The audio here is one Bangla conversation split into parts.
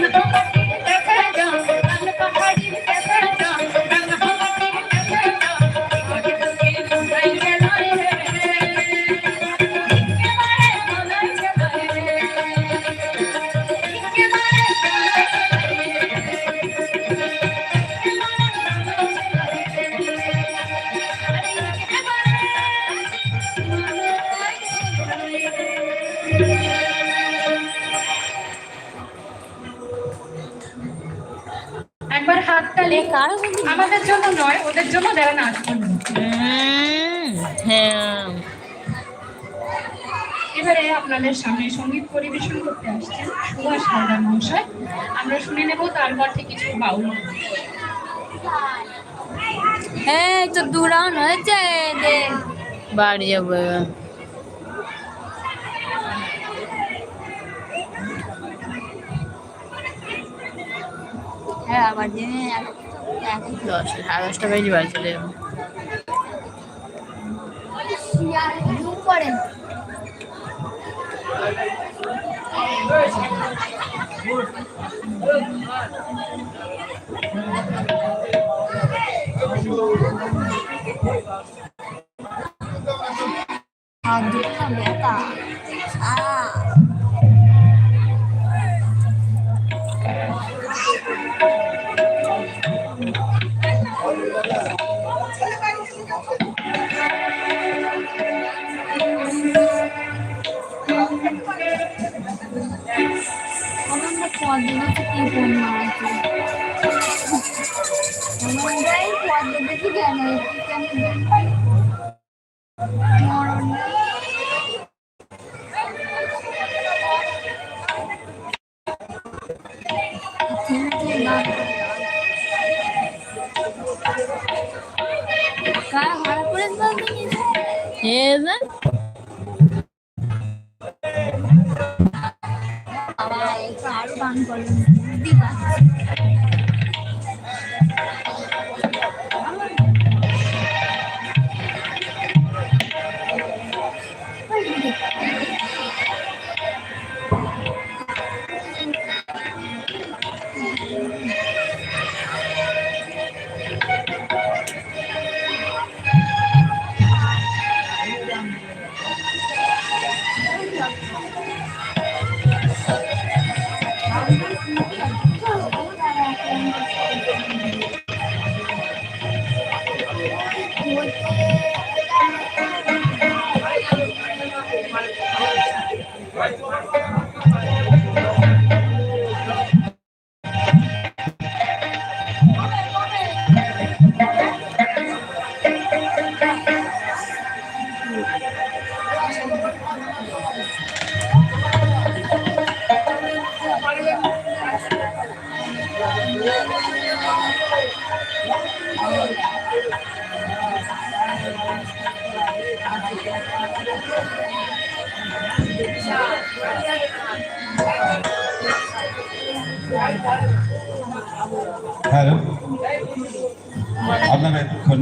¡Gracias! কারও আমাদের জন্য নয় ওদের জন্য যারা নাচ করবে হ্যাঁ। এবারে আপনাদের সামনে সংগীত পরিবেশন করতে আসছেন সুভাষ হালদার মশাই আমরা শুনে নেব তার কণ্ঠে কিছু বাউল। হ্যাঁ তো দূরান হয়েছে বাড়ি যাব হ্যাঁ আবার দিনে দশটা সাড়ে দশটা বেজে বাড়ি চলে যাব। পদ্মা কি বন্যা আছে আমরাই করে বলতে কি একটু আরো গান করলেন দিবা হ্যালো আপনারা এতক্ষণ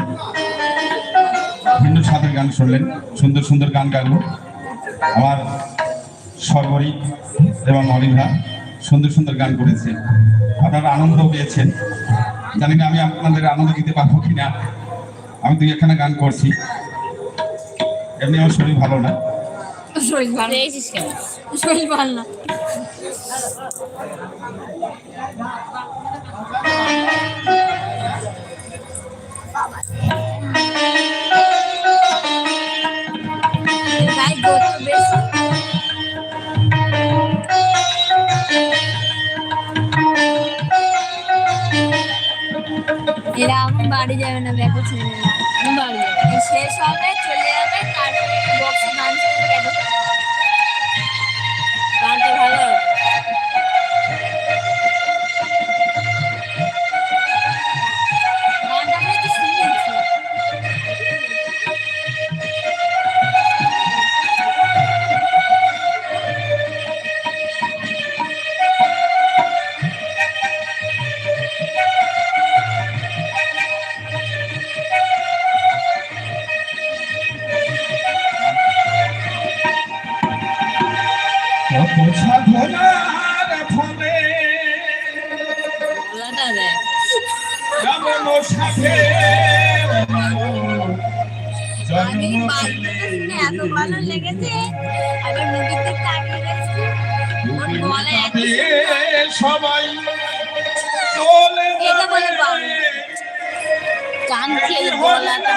ভিন্ন স্বাদের গান শুনলেন, সুন্দর সুন্দর গান গাইল আমার সর্বরী এবং অলিভা সুন্দর সুন্দর গান করেছে। আপনারা আনন্দ পেয়েছেন। জানি না আমি আপনাদের আনন্দ দিতে পারব কিনা। আমি দুই একখানা গান করছি। এমনি আমার শরীর ভালো না। শরীর ভালো শরীর ভালো না। এরা আমার বাড়ি যাবে না ব্যাগও ছেড়ে বাড়ি শেষ হবে চলে যাবে। সাধনার ভালো লেগেছে আবার নদীতে তাকিয়ে গেছি ওর গলায়। সবাই এটা বলে। কান খেয়ে গলাটা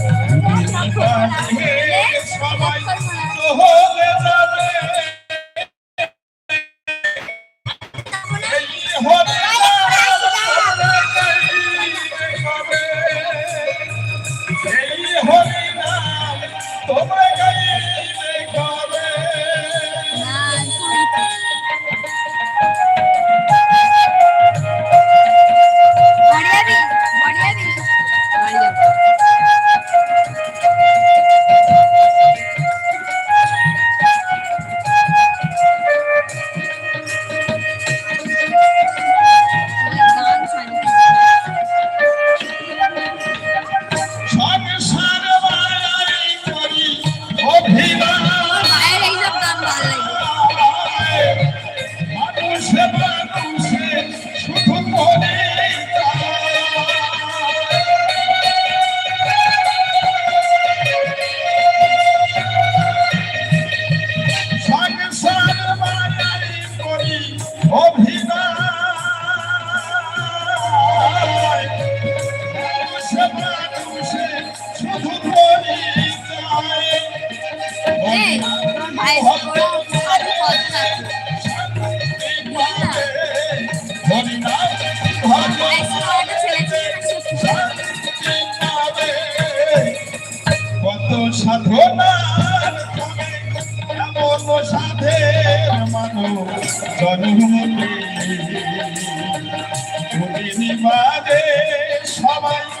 সাধনা এমন সাধে মানো জন্মে সবাই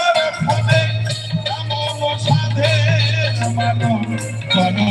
Thank you.